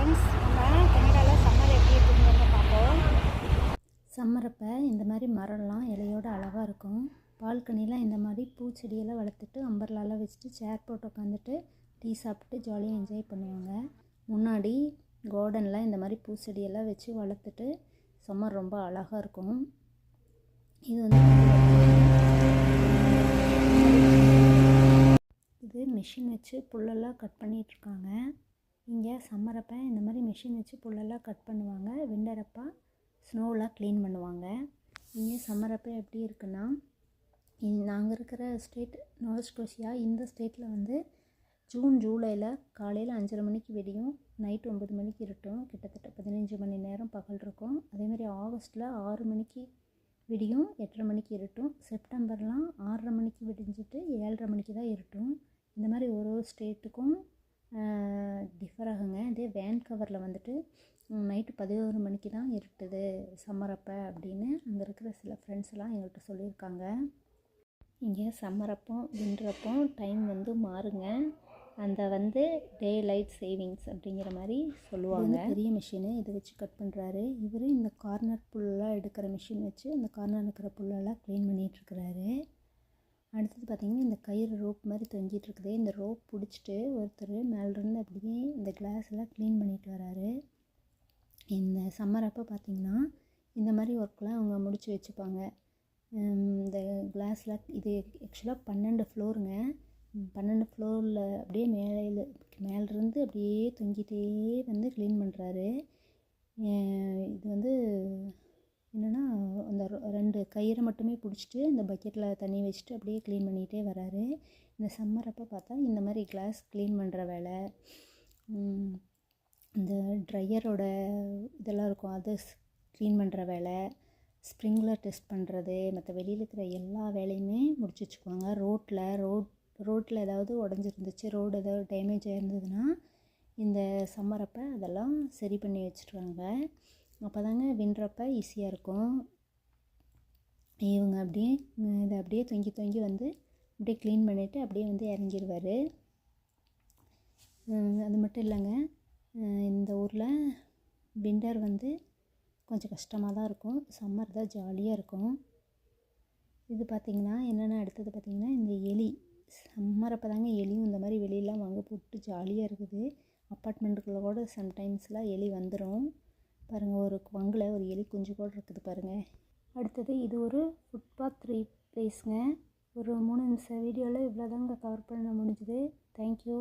Friends நம்ம கனடாவில் summer எப்படி இருக்குங்கிறத பார்ப்போம். சம்மரப்போ இந்த மாதிரி மரம்லாம் இலையோட அழகாக இருக்கும். பால்கனிலாம் இந்த மாதிரி பூச்செடியெல்லாம் வளர்த்துட்டு அம்பர்லாலாம் வச்சுட்டு சேர் போட்டு உட்காந்துட்டு டீ சாப்பிட்டு ஜாலியாக என்ஜாய் பண்ணுவாங்க. முன்னாடி கார்டனில் இந்த மாதிரி பூச்செடியெல்லாம் வச்சு வளர்த்துட்டு சம்மர் ரொம்ப அழகாக இருக்கும். இது வந்து இது மிஷின் வச்சு புல்லெல்லாம் கட் பண்ணிகிட்ருக்காங்க இங்கே சம்மரப்போ இந்த மாதிரி மிஷின் வச்சு புல்லெல்லாம் கட் பண்ணுவாங்க. விண்டரப்பா ஸ்னோலாம் க்ளீன் பண்ணுவாங்க. இங்கே சம்மரப்போ எப்படி இருக்குன்னா நாங்கள் இருக்கிற ஸ்டேட் நார்த் ஸ்கோஷியா இந்த ஸ்டேட்டில் வந்து ஜூன் ஜூலையில் காலையில் அஞ்சரை மணிக்கு விடியும் நைட் ஒம்பது மணிக்கு இருட்டும். கிட்டத்தட்ட பதினஞ்சு மணி நேரம் பகல் இருக்கும். அதேமாதிரி ஆகஸ்ட்டில் ஆறு மணிக்கு விடியும் எட்டரை மணிக்கு இருட்டும். செப்டம்பர்லாம் ஆறரை மணிக்கு விடிஞ்சிட்டு ஏழரை மணிக்கு தான் இருட்டும். இந்த மாதிரி ஒரு ஒரு ஸ்டேட்டுக்கும் டிஃபர் ஆகுங்க. இதே வேன் கவரில் வந்துட்டு நைட்டு பதினோரு மணிக்கு தான் இருட்டுது சம்மர் அப்போ அப்படின்னு அங்கே இருக்கிற சில ஃப்ரெண்ட்ஸ் எல்லாம் எங்கள்கிட்ட சொல்லியிருக்காங்க. இங்கே சம்மரப்போ வின்றப்போ டைம் வந்து மாறுங்க. அந்த வந்து டே லைட் சேவிங்ஸ் அப்படிங்கிற மாதிரி சொல்லுவாங்க. பெரிய மிஷினு இதை வச்சு கட் பண்ணுறாரு இவர் இந்த கார்னர் புல்லெலாம் எடுக்கிற மிஷின் வச்சு அந்த கார்னர் இருக்கிற புல்லெல்லாம் க்ளீன் பண்ணிகிட்ருக்கிறாரு அடுத்தது பார்த்திங்கன்னா இந்த கயிறு ரோப் மாதிரி தொங்கிட்டு இருக்குது. இந்த ரோப் பிடிச்சிட்டு ஒருத்தர் மேலேருந்து அப்படியே இந்த கிளாஸ்லாம் எல்லாம் க்ளீன் பண்ணிட்டு வராரு. இந்த சம்மர் அப்போ பார்த்திங்கன்னா இந்த மாதிரி ஒர்க்லாம் அவங்க முடிச்சு வச்சுப்பாங்க. இந்த கிளாஸில் இது ஆக்சுவலாக பன்னெண்டு ஃப்ளோருங்க பன்னெண்டு ஃப்ளோரில் அப்படியே மேலே மேலேருந்து அப்படியே தொங்கிட்டே வந்து க்ளீன் பண்ணுறாரு இது வந்து என்னென்னா அந்த ரெண்டு கயிறை மட்டுமே பிடிச்சிட்டு இந்த பக்கெட்டில் தண்ணி வச்சுட்டு அப்படியே க்ளீன் பண்ணிகிட்டே வராரு. இந்த சம்மர் அப்போ பார்த்தா இந்த மாதிரி கிளாஸ் க்ளீன் பண்ணுற வேலை. இந்த ட்ரையரோட இதெல்லாம் இருக்கும். அது க்ளீன் பண்ணுற வேலை. ஸ்ப்ரிங்லர் டெஸ்ட் பண்ணுறது மற்ற வெளியில் இருக்கிற எல்லா வேலையுமே முடிச்சு வச்சுக்குவாங்க. ரோட்டில் ரோட் ரோட்டில் ஏதாவது உடஞ்சிருந்துச்சு ரோடு ஏதாவது டேமேஜ் ஆகிருந்ததுன்னா இந்த சம்மர் அப்போ அதெல்லாம் சரி பண்ணி வச்சுருவாங்க. அப்போ தாங்க வின்றப்ப ஈஸியாக இருக்கும். இவங்க அப்படியே இதை அப்படியே தொங்கி தொங்கி வந்து அப்படியே க்ளீன் பண்ணிவிட்டு அப்படியே வந்து இறங்கிடுவார் அது மட்டும் இல்லைங்க. இந்த ஊரில் விண்டர் வந்து கொஞ்சம் கஷ்டமாக தான் இருக்கும். சம்மர் தான் ஜாலியாக இருக்கும். இது பார்த்திங்கன்னா என்னென்ன அடுத்தது பார்த்திங்கன்னா இந்த எலி சம்மர் அப்போ தாங்க எலியும் இந்த மாதிரி வெளியெலாம் வாங்க போட்டு ஜாலியாக இருக்குது. அப்பார்ட்மெண்ட்டுக்குள்ளே கூட சம்டைம்ஸ்லாம் எலி வந்துடும் பாருங்கள் ஒரு வங்கில் ஒரு எலி குஞ்சு கூட இருக்குது பாருங்கள் அடுத்தது இது ஒரு ஃபுட்பாத் த்ரீ ப்ளேஸுங்க ஒரு மூணு நிமிஷம் வீடியோவில் இவ்வளோ தாங்க கவர் பண்ண முடிஞ்சுது. தேங்க்யூ